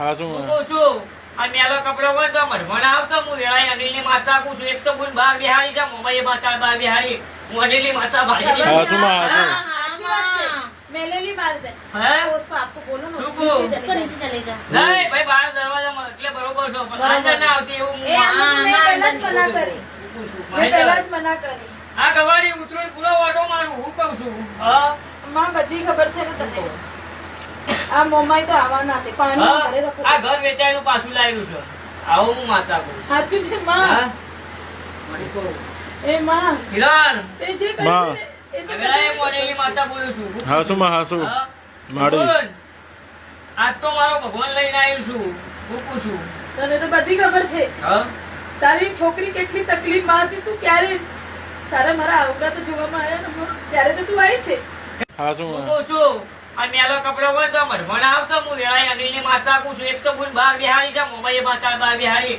હા શું હું કહું છું આ મેલો કપડો હોય તો મરમણ આવતો હું વેળાએ અનિલની માતા કહું છું એક તો હું બાર બિહારી છે મોબાઈલ માતા બાર બિહારી હું અનિલની માતા ભાળી હા શું માં હા શું अच्छी बात है मेलेली बात है હે? उसको आपको बोलो ना શું नीचे કહું? चले उसको जाओ। नीचे चले जा નહીં ભાઈ બાર દરવાજામાં એટલે બરોબર છો પણ બરોબર. અંદર ના આવતી એવું એ હું આમ મેં પહેલા જ મના કરી કહું છું. મેં પહેલા જ મના કરી આ ગવાડી ઉતરો પૂરો ઓટો મારું હું કહું છું હા માં બધી ખબર છે ને તને આ મોમાઈ તો આવવાના છે પાણી ઘરે રખો આ ઘર વેચાયેલું પાછું લાવ્યું છે. આવો હું માતા કહું સાચું છે માં. એ માં. હિરાન તે જે છે ને, એ તો હવે આ એ માતા બોલું છું. હું માં હા માડી. આજ તો મારો ભગવાન લઈને આવ્યું છું. હું છું. તને તો બધી ખબર છે. તારી છોકરી કેટલી તકલીફમાં હતી તું ક્યારે? તારે મારા આવડા તો જોવામાં આવ્યા ને માં. ત્યારે તો તું આવી છે? હા શું હું કહું આ મેલો કપડો હોય તો હું વેળાએ અનિલની માતા કહું છું. એક તો હું બાર બિહારી છે મોબાઈલ માતા બાર બિહારી